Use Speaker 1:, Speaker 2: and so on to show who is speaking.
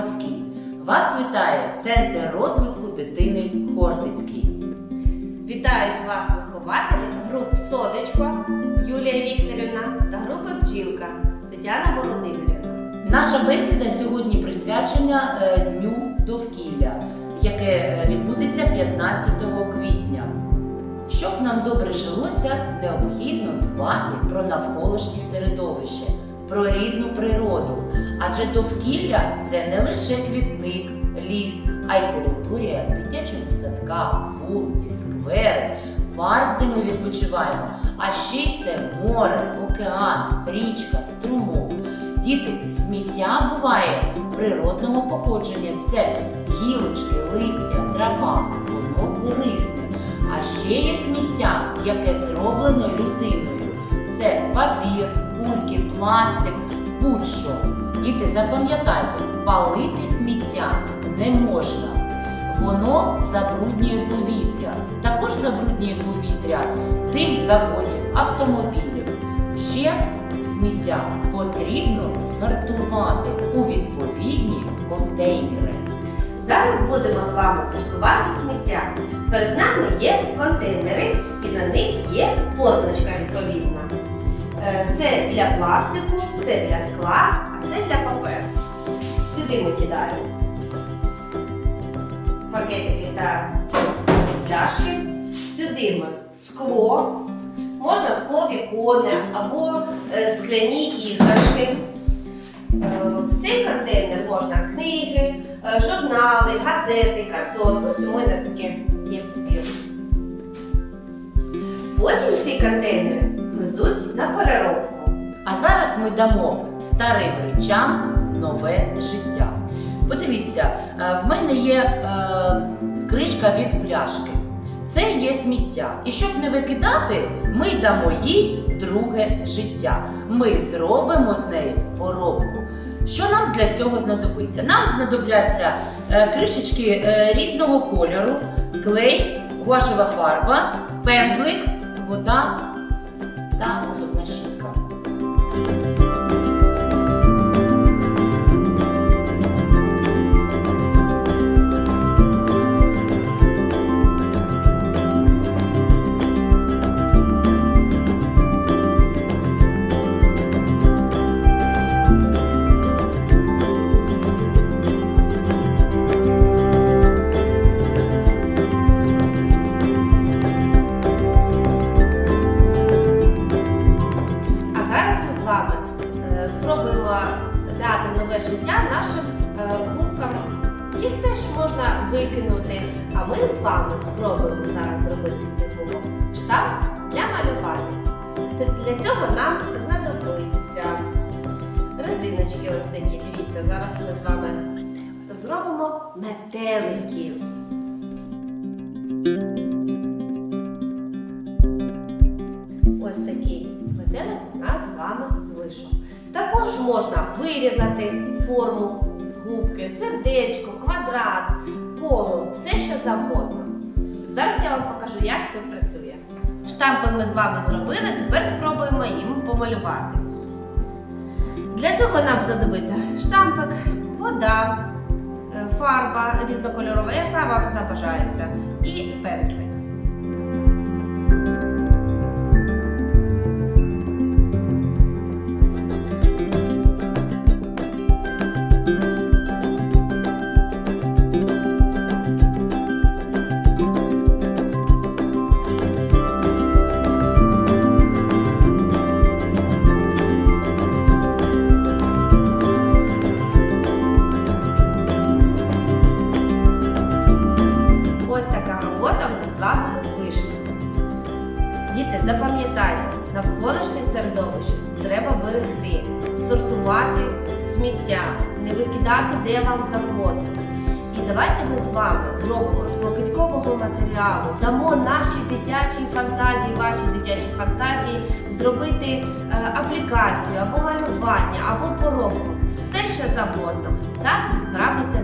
Speaker 1: батьки. Вас вітає Центр розвитку дитини Хортицький.
Speaker 2: Вітають вас вихователі груп Содечко Юлія Вікторівна та групи Бджілка Тетяна Володимирівна.
Speaker 1: Наша бесіда сьогодні присвячена е, Дню довкілля, яке е, відбудеться 15 квітня. Щоб нам добре жилося, необхідно дбати про навколишнє середовище, про рідну природу. Адже довкілля це не лише квітник, ліс, а й територія дитячого садка, вулиці, сквери, парк, де ми відпочиваємо. А ще й це море, океан, річка, струмок. Діти, сміття буває природного походження. Це гілочки, листя, трава, воно корисне. А ще є сміття, яке зроблено людиною. Це папір, кульки, пластик, будь-що. Діти, запам'ятайте, палити сміття не можна. Воно забруднює повітря. Також забруднює повітря дим заводів, автомобілів. Ще сміття потрібно сортувати у відповідні контейнери.
Speaker 2: Зараз будемо з вами сортувати сміття. Перед нами є контейнери і на них є позначка Це для пластику, це для скла, а це для паперу. Сюди ми кидаємо пакетики та пляшки. Сюди ми скло. Можна скло віконне або е, скляні іграшки. Е, В цей контейнер можна книги, е, журнали, газети, картон. Ось у таке є. Потім ці контейнери везуть на переробку.
Speaker 1: А зараз ми дамо старим речам нове життя. Подивіться, е, в мене є е, кришка від пляшки. Це є сміття. І щоб не викидати, ми дамо їй друге життя. Ми зробимо з неї поробку. Що нам для цього знадобиться? Нам знадобляться е, кришечки е, різного кольору, клей, гуашева фарба, пензлик, вода та зубна щітка.
Speaker 2: Дати нове життя нашим е, губкам. Їх теж можна викинути. А ми з вами спробуємо зараз зробити цих губок штаб для малювання. Це для цього нам знадобиться резиночки ось такі. Дивіться, зараз ми з вами зробимо метеликів. Можна вирізати форму з губки, сердечко, квадрат, коло, все що завгодно. Зараз я вам покажу, як це працює. Штампи ми з вами зробили, тепер спробуємо їм помалювати. Для цього нам знадобиться штампик, вода, е, фарба різнокольорова, яка вам забажається, і пензлик. Вами вийшла. Діти, запам'ятайте, навколишнє середовище треба берегти, сортувати сміття, не викидати де вам завгодно. І давайте ми з вами зробимо з покидькового матеріалу, дамо нашій дитячій фантазії, вашій дитячій фантазії зробити е, аплікацію або малювання, або поробку, все що завгодно, та відправити